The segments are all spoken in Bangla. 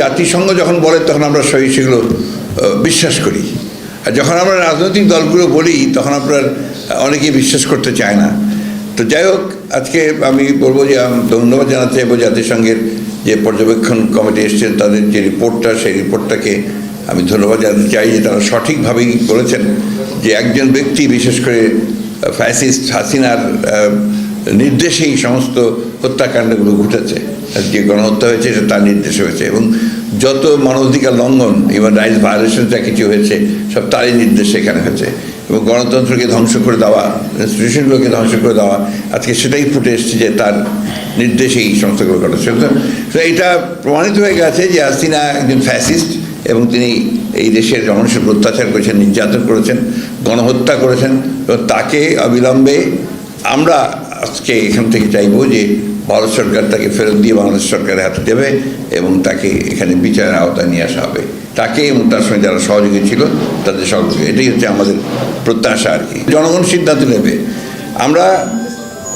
জাতিসংঘ যখন বলে, তখন আমরা সবাই সেগুলো বিশ্বাস করি। আর যখন আমরা রাজনৈতিক দলগুলো বলি, তখন আপনার অনেকেই বিশ্বাস করতে চায় না। তো যাই হোক, আজকে আমি বলব যে ধন্যবাদ জানাতে চাইব জাতিসংঘের যে পর্যবেক্ষণ কমিটি এসছেন, তাদের যে রিপোর্টটা, সেই রিপোর্টটাকে আমি ধন্যবাদ জানাতে চাই যে তারা সঠিকভাবেই বলেছেন যে একজন ব্যক্তি, বিশেষ করে ফ্যাসিস্ট হাসিনার নির্দেশেই সমস্ত হত্যাকাণ্ডগুলো ঘটেছে। যে গণহত্যা হয়েছে সেটা তার নির্দেশে হয়েছে। এবং যত মানবাধিকার লঙ্ঘন ইভেন রাইটস ভায়োলেশন যা কিছু হয়েছে, সব তারই নির্দেশে এখানে হয়েছে। এবং গণতন্ত্রকে ধ্বংস করে দেওয়া ইনস্টিটিউশনগুলোকে ধ্বংস করে দেওয়া, আজকে সেটাই ফুটে এসছে যে তার নির্দেশেই এই সমস্তগুলো ঘটেছে তো এটা প্রমাণিত হয়ে গেছে যে হাসিনা একজন ফ্যাসিস্ট এবং তিনি এই দেশের মানুষের অত্যাচার করেছেন, নির্যাতন করেছেন, গণহত্যা করেছেন। এবং তাকে অবিলম্বে আমরা আজকে এখান থেকে চাইব যে ভারত সরকার তাকে ফেরত দিয়ে বাংলাদেশ সরকারের হাতে দেবে এবং তাকে এখানে বিচারের আওতায় নিয়ে আসা হবে। তাকে এবং তার সঙ্গে যারা সহযোগী ছিল, তাদের সহযোগী। এটাই হচ্ছে আমাদের প্রত্যাশা আর কি। জনগণ সিদ্ধান্ত নেবে। আমরা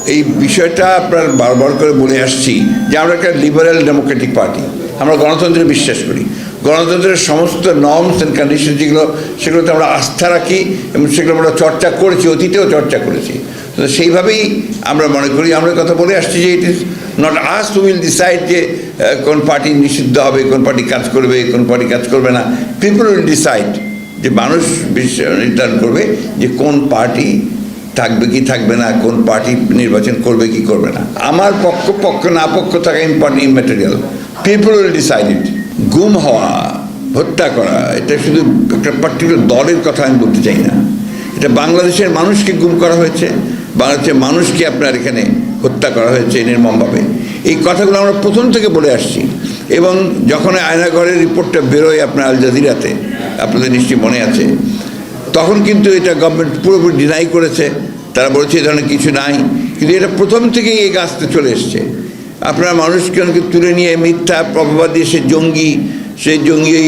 এই বিষয়টা আপনার বারবার করে বলে আসছি যে আমরা একটা লিবারেল ডেমোক্রেটিক পার্টি। আমরা গণতন্ত্রে বিশ্বাস করি। গণতন্ত্রের সমস্ত নর্মস অ্যান্ড কন্ডিশন যেগুলো, সেগুলোতে আমরা আস্থা রাখি এবং সেগুলো আমরা চর্চা করেছি, অতীতেও চর্চা করেছি। তো সেইভাবেই আমরা মনে করি, আমরা কথা বলে আসছি যে it is not us to will decide যে কোন পার্টি নিষিদ্ধ হবে, কোন পার্টি কাজ করবে, কোন পার্টি কাজ করবে না। পিপল উইল ডিসাইড যে মানুষ নির্ধারণ করবে যে কোন পার্টি থাকবে কি থাকবে না, কোন পার্টি নির্বাচন করবে কি করবে না। আমার পক্ষ পক্ষ না পক্ষ থাকা important immaterial people will decide it গুম হওয়া, হত্যা করা, এটা শুধু একটা পার্টিকুলার দলের কথা আমি বলতে চাই না। এটা বাংলাদেশের মানুষকে গুম করা হয়েছে। বাংলাদেশের মানুষকে আপনার এখানে হত্যা করা হয়েছে নির্মমভাবে। এই কথাগুলো আমরা প্রথম থেকে বলে আসছি। এবং যখন আয়নাঘরের রিপোর্টটা বেরোয় আপনার আল জাজিরাতে, আপনাদের নিশ্চয়ই মনে আছে, তখন কিন্তু এটা গভর্নমেন্ট পুরোপুরি ডিনাই করেছে। তারা বলেছে এই ধরনের কিছু নাই। কিন্তু এটা প্রথম থেকেই এই গাছটা চলে এসছে। আপনারা মানুষকে তুলে নিয়ে মিথ্যা প্রভাবাদ দিয়ে সে জঙ্গি সে জঙ্গি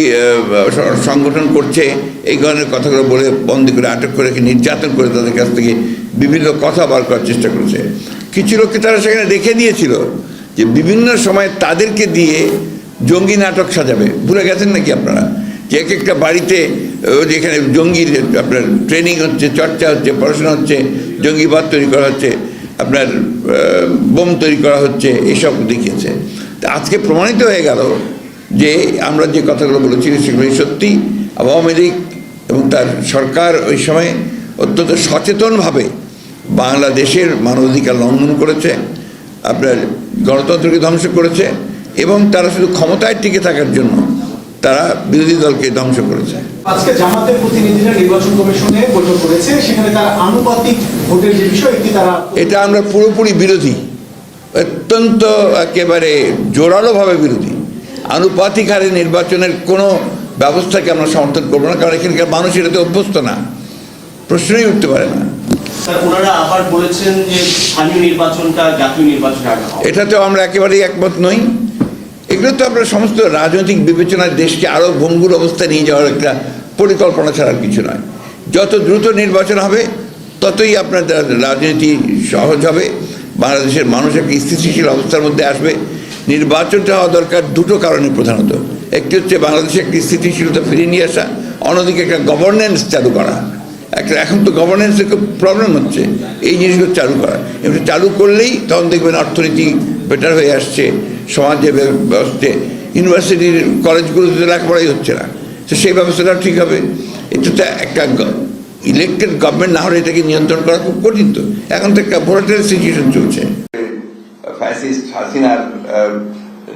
সংগঠন করছে, এই ধরনের কথাগুলো বলে বন্দি করে আটক করে নির্যাতন করে তাদের কাছ থেকে বিভিন্ন কথা বার করার চেষ্টা করেছে। কিছু লোককে তারা সেখানে রেখে দিয়েছিল যে বিভিন্ন সময় তাদেরকে দিয়ে জঙ্গি নাটক সাজাবে। ভুলে গেছেন নাকি আপনারা? যে এক একটা বাড়িতে যেখানে জঙ্গির আপনার ট্রেনিং হচ্ছে, চর্চা হচ্ছে, পড়াশোনা হচ্ছে জঙ্গিবাদ তৈরি করা হচ্ছে, আপনার বোম তৈরি করা হচ্ছে, এসব দেখিয়েছে। আজকে প্রমাণিত হয়ে গেল যে আমরা যে কথাগুলো বলেছি সেগুলোই সত্যি আওয়ামী লীগ এবং তার সরকার ওই সময় অত্যন্ত সচেতনভাবে বাংলাদেশের মানবাধিকার লঙ্ঘন করেছে আপনার গণতন্ত্রকে ধ্বংস করেছে এবং তারা শুধু ক্ষমতায় টিকে থাকার জন্য তারা বিরোধী দলকে ধ্বংস করেছে। আজকে জামাতের প্রতিনিধিরা নির্বাচন কমিশনে বৈঠক করেছে সেখানে তারা আনুপাতিক ভোটের যে বিষয় এটি তারা এটা আমরা পুরোপুরি বিরোধী অত্যন্ত একেবারে জোরালোভাবে বিরোধী। আনুপাতিক হারে নির্বাচনের কোনো ব্যবস্থাকে আমরা সমর্থন করব না কারণ এখানকার মানুষ এটাতে অভ্যস্ত না। প্রশ্নই উঠতে পারে না। আগে হবে। এটাতেও আমরা একেবারেই একমত নই। এগুলো তো আমরা সমস্ত রাজনৈতিক বিবেচনায় দেশকে আরও ভঙ্গুর অবস্থায় নিয়ে যাওয়ার একটা পরিকল্পনা ছাড়া কিছু নয়। যত দ্রুত নির্বাচন হবে, ততই আপনার রাজনীতি সহজ হবে। বাংলাদেশের মানুষ একটা স্থিতিশীল অবস্থার মধ্যে আসবে। নির্বাচনটা হওয়া দরকার দুটো কারণে প্রধানত। একটি হচ্ছে বাংলাদেশে একটি স্থিতিশীলতা ফিরিয়ে নিয়ে আসা, অন্যদিকে একটা গভর্নেন্স চালু করা। একটা এখন তো গভর্নেন্সের খুব প্রবলেম হচ্ছে। এই জিনিসগুলো চালু করা এমনি চালু করলেই তখন দেখবেন অর্থনীতি বেটার হয়ে আসছে সমাজে ব্যবস্থা ইউনিভার্সিটির কলেজগুলোতে লেখাপড়াই হচ্ছে না। তো সেই ব্যবস্থাটা ঠিক হবে। এটা তো একটা ইলেক্টেড গভর্নমেন্ট না হলে এটাকে নিয়ন্ত্রণ করা খুব কঠিন তো। এখন তো একটা ভোলাটাইল সিচুয়েশন চলছে। ফ্যাসিস্ট হাসিনার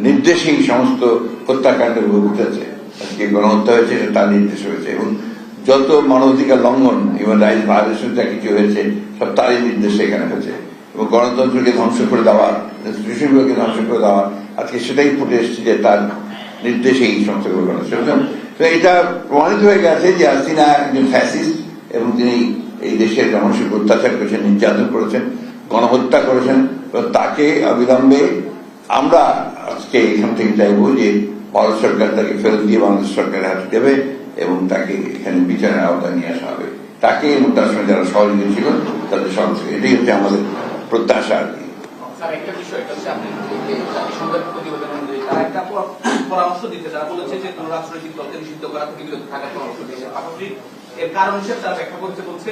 নির্দেশেই সমস্ত হত্যাকাণ্ডগুলো ঘটেছে আজকে গণহত্যা হয়েছে তার নির্দেশ হয়েছে। এবং যত মানবাধিকার লঙ্ঘন ইভেন রাইটস ভায়োলেশন যা কিছু হয়েছে, সব তারই নির্দেশে এখানে হয়েছে। এবং গণতন্ত্রকে ধ্বংস করে দেওয়া ইনস্টিটিউশনগুলোকে ধ্বংস করে দেওয়া, আজকে সেটাই ফুটে এসছে যে তার নির্দেশে এই সুতরাং, তো এটা প্রমাণিত হয়ে গেছে যে হাসিনা একজন ফ্যাসিস্ট এবং তিনি এই দেশের মানুষের অত্যাচার করেছেন, নির্যাতন করেছেন, গণহত্যা করেছেন। তো তাকে অবিলম্বে আমরা আজকে এখান থেকে চাইব যে ভারত সরকার তাকে ফেরত দিয়ে বাংলাদেশ সরকারের হাতে দেবে। এবং তাকে এখানে বিচারের আওতায় নিয়ে আসা হবে। তাকে এবং তার সঙ্গে যারা সহযোগী ছিল, তাদের সঙ্গে এটাই হচ্ছে আমাদের প্রত্যাশা আর কি। পরামর্শ দিতে তারা বলেছে যে কোন রাজনৈতিক দলকে নিষিদ্ধ করা থেকে বিরত থাকার পরামর্শ দিয়েছে পাশাপাশি এর কারণ হিসেবে তারা ব্যাখ্যা করতে বলছে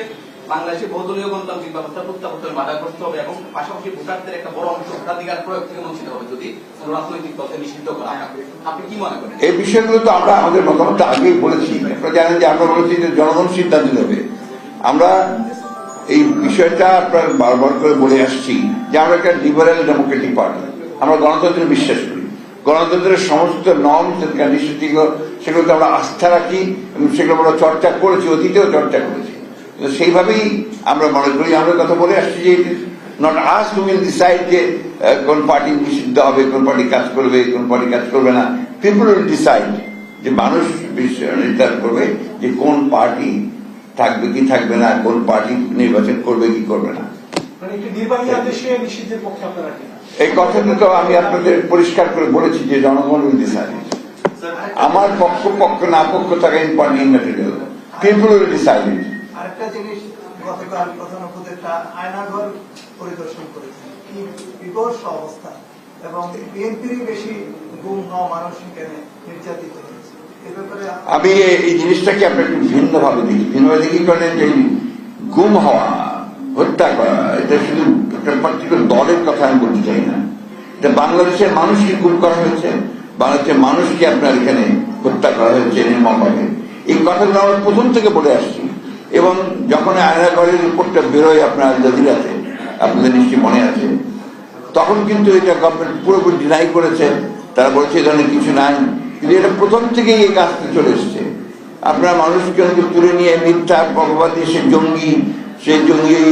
বাংলাদেশে বহুদলীয় গণতান্ত্রিক ব্যবস্থা প্রত্যাবর্তন বাধাগ্রস্ত হবে এবং পাশাপাশি ভোটারদের একটা বড় অংশ ভোটাধিকার প্রয়োগ থেকে বঞ্চিত হবে যদি কোন রাজনৈতিক দলকে নিষিদ্ধ করা হয়। আপনি কি মনে করেন? এই বিষয়গুলো তো আমরা আমাদের মতামত আগেই বলেছি। আপনারা জানেন যে আমরা বলেছি যে জনগণ সিদ্ধান্ত নেবে। আমরা এই বিষয়টা আপনার বারবার করে বলে আসছি যে আমরা একটা লিবারেল ডেমোক্রেটিক পার্টি আমরা গণতন্ত্রে বিশ্বাস করি। গণতন্ত্রের সমস্ত এন্ড কন্ডিশন সেগুলোতে আমরা আস্থা রাখি এবং সেগুলো আমরা চর্চা করেছি, অতীতেও চর্চা করেছি। সেইভাবেই আমরা মনে করি আমরা কথা বলে আসছি যে not us to will decide যে কোন পার্টি নিষিদ্ধ হবে কোন পার্টি কাজ করবে কোন পার্টি কাজ করবে না। পিপুল উইল ডিসাইড যে মানুষ নির্ধারণ করবে যে কোন পার্টি থাকবে কি থাকবে না কোন পার্টি নির্বাচন করবে কি করবে না। মানে এই কথাটা তো আমি আপনাদের পরিষ্কার করে বলেছি যে জনগণ উইল ডিসাইড আমার পক্ষ পক্ষ না পক্ষ থাকা important material people will decide আরেকটা জিনিস গতকাল প্রধান আয়নাঘর পরিদর্শন করেছেন। কি বিকট অবস্থা। এবং বেশি গুম হওয়া মানুষ নির্যাতিত হয়েছে। আমি এই জিনিসটাকে আপনি একটু ভিন্নভাবে দেখি। ভিন্নভাবে দেখি করেন যে গুম হওয়া, হত্যা করা, এটা শুধু একটা পার্টিকুলার দলের কথা আমি বলতে চাই না। এটা বাংলাদেশের মানুষকে গুম করা হয়েছে। বাংলাদেশের মানুষকে আপনার এখানে হত্যা করা হয়েছে নির্মমভাবে। এই কথাগুলো আমরা প্রথম থেকে বলে আসছি। এবং যখন আয়না আয়নাঘরের রিপোর্টটা বেরোয় আপনার জাজিরাতে, আপনাদের নিশ্চয়ই মনে আছে, তখন কিন্তু এটা গভর্নমেন্ট পুরোপুরি ডিনাই করেছে। তারা বলছে এই ধরনের কিছু নাই। কিন্তু এটা প্রথম থেকেই এই কাজটা চলে এসছে। আপনার মানুষকে তুলে নিয়ে মিথ্যা প্রভাবাদী সে জঙ্গি সে জঙ্গি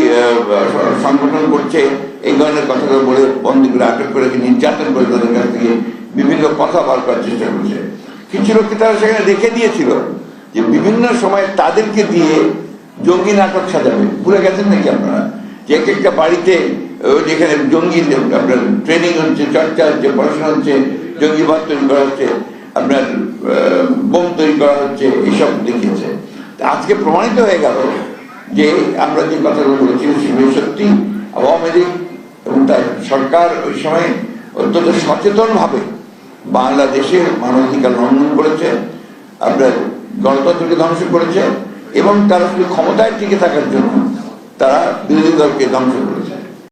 সংগঠন করছে, এই ধরনের কথাগুলো বলে বন্দী করে আটক করে নির্যাতন করে তাদের কাছ থেকে বিভিন্ন কথা বার করার চেষ্টা করছে। কিছু লোককে তারা সেখানে রেখে দিয়েছিল যে বিভিন্ন সময় তাদেরকে দিয়ে জঙ্গি নাটক সাজাবে। ভুলে গেছেন নাকি আপনারা? যে এক একটা বাড়িতে যেখানে জঙ্গি আপনার ট্রেনিং হচ্ছে, চর্চা হচ্ছে, পড়াশোনা হচ্ছে জঙ্গিবাদ তৈরি করা হচ্ছে, আপনার বোম তৈরি করা হচ্ছে এইসব দেখিয়েছে। আজকে প্রমাণিত হয়ে গেল যে আমরা যে কথাগুলো বলেছি সেগুলো সত্যি আওয়ামী লীগ এবং তার সরকার ওই সময় অত্যন্ত সচেতনভাবে বাংলাদেশের মানবাধিকার লঙ্ঘন করেছে, আপনার গণতন্ত্রকে ধ্বংস করেছে এবং তারা ক্ষমতায় টিকে থাকার জন্য তারা বিরোধী দলকে ধ্বংস